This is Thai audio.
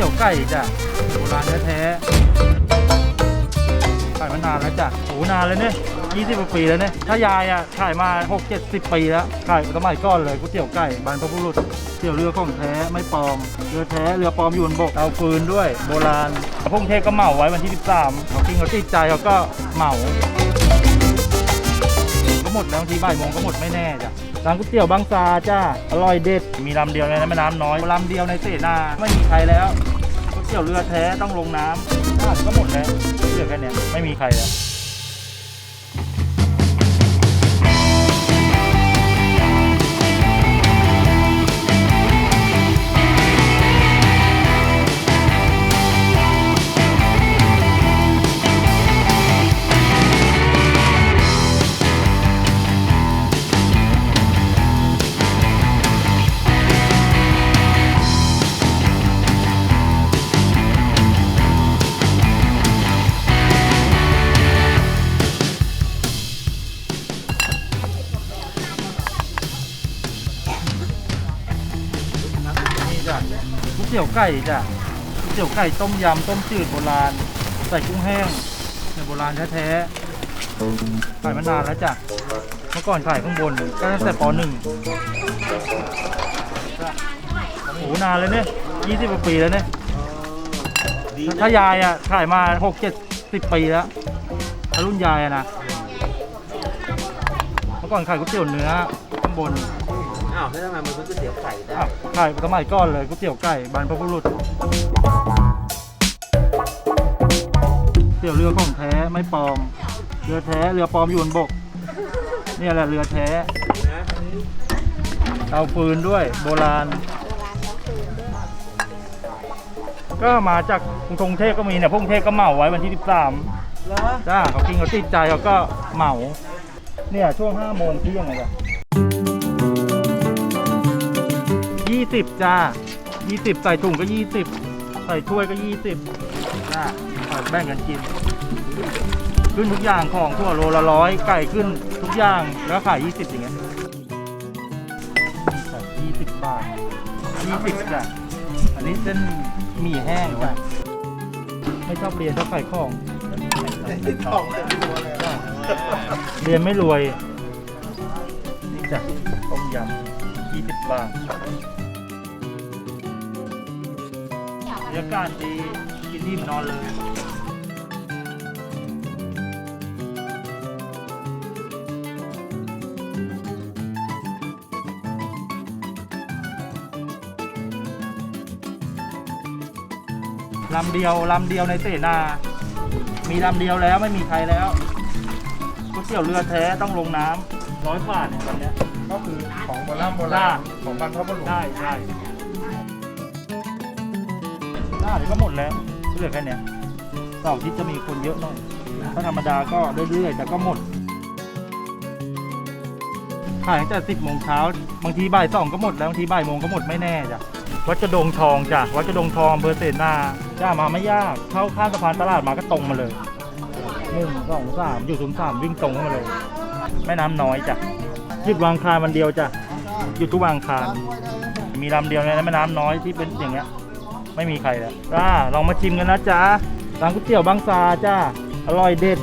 ตี๋ยวไก่จ้ะโบราณแท้ๆขายมานานแล้วจ้ะโอ้นานเลยเนี่ยยี่สิบกว่าปีแล้วเนี่ยถ้ายายอะขายมาหกเจ็ดสิบปีแล้วขายสมัยก่อนเลยก๋วยเตี๋ยวไก่บรรพบุรุษเตี๋ยวเรือของแท้ไม่ปลอมเรือแท้เรือปลอมอยู่บนบกเตาฟืนด้วย โบราณพงเทพก็เหมาไว้วันที่ 13เขากินเขาติดใจเขาก็เหมาก็หมดแล้วบางทีบ่ายโมงก็หมดไม่แน่จ้ะร้านก๋วยเตี๋ยวบางซาจ้าอร่อยเด็ดมีลำเดียวในแม่น้ำน้อยลำเดียวในเสนาไม่มีใครแล้ว เกี่ยวเรือแท้ต้องลงน้ำน้าก็หมดแล้วเหลือแค่เนี้ยไม่มีใครแล้ว เตี๋ยวไก่จ้ะก๋วยเตี๋ยวไก่ต้มยำต้มจืดโบราณ ใส่กุ้งแห้งเนี่ยโบราณแท้ๆขายมานานแล้วจ้ะ เมื่อก่อนขายข้างบนก็ตั้งแต่ปหนึ่งโอ้โหนานเลยเนี่ยยี่สิบกว่าปีแล้วเนี่ย ถ้ายายอะขายมาหกเจ็ดสิบปีแล้วถ้ารุ่นยายอะนะ เมื่อก่อนขายก๋วยเตี๋ยวเนื้อข้างบน อ้าวแล้วทำไมมันเป็นก๋วยเตี๋ยวไก่ได้อะขายสมัยก่อนเลยก๋วยเตี๋ยวไก่บรรพบุรุษเตี๋ยวเรือของแท้ไม่ปลอม เรือแท้เรือปลอมอยู่บนบก เนี่ยแหละเรือแท้นะเตาฟืนด้วย โบราณ ก็มาจากกรุงเทพก็มีเนี่ยพวกกรุงเทพก็เหมาไว้วันที่ 13เหรอจ้าเขากินเขาติดใจเขาก็เหมา เนี่ยช่วงห้าโมงเที่ยงไงจ้ะ ยี่สิบจ้ายี่สิบใส่ถุงก็ยี่สิบใส่ถ้วยก็ยี่สิบจ้าเอาแบ่งกันกิน ขึ้นทุกอย่างของทั่วโลละร้อยไก่ขึ้นทุกอย่างแล้วขายยี่สิบอย่างเงี้ยยี่สิบบาทยี่สิบจ้ะอันนี้เส้นหมี่แห้งจ้ะไม่ชอบเรียนชอบขายของติดทองเลยตัวเลยเรียนไม่รวย นี่จ้ะต้มยำ20บาท บรรยากาศดี กินนิ่มนอนเลยลำเดียวลำเดียวในเสนา มีลำเดียวแล้วไม่มีใครแล้วก๋วยเตี๋ยวเรือแท้ต้องลงน้ำร้อยบาทเนี่ยวันเนี้ยก็คือของโบราณโบราณของบรรพบุรุษ ได้ได้ได้เดี๋ยวก็หมดแล้วเหลือแค่เนี้ยเสาร์อาที่จะมีคนเยอะหน่อย ถ้าธรรมดาก็เรื่อยๆ แต่ก็หมด ขายตั้งแต่สิบโมงเช้า บางทีบ่ายสองก็หมดแล้ว บางทีบ่ายโมงก็หมดไม่แน่จ้ะ วัดกระดงทองจ้ะ วัดกระดงทองอำเภอเสนาจ้ามาไม่ยาก เข้าข้ามสะพานตลาดมาก็ตรงมาเลยหนึ่งสองสามอยู่ศูนย์สามวิ่งตรงเข้ามาเลย แม่น้ำน้อยจ้ะหยุดวางคารวันเดียวจ้ะหยุดทุกวางคารมีลำเดียวในแม่น้ำน้อยที่เป็นอย่างเงี้ย ไม่มีใครแล้วจ้าลองมาชิมกันนะจ้าร้านก๋วยเตี๋ยวบางซาจ้าอร่อยเด็ด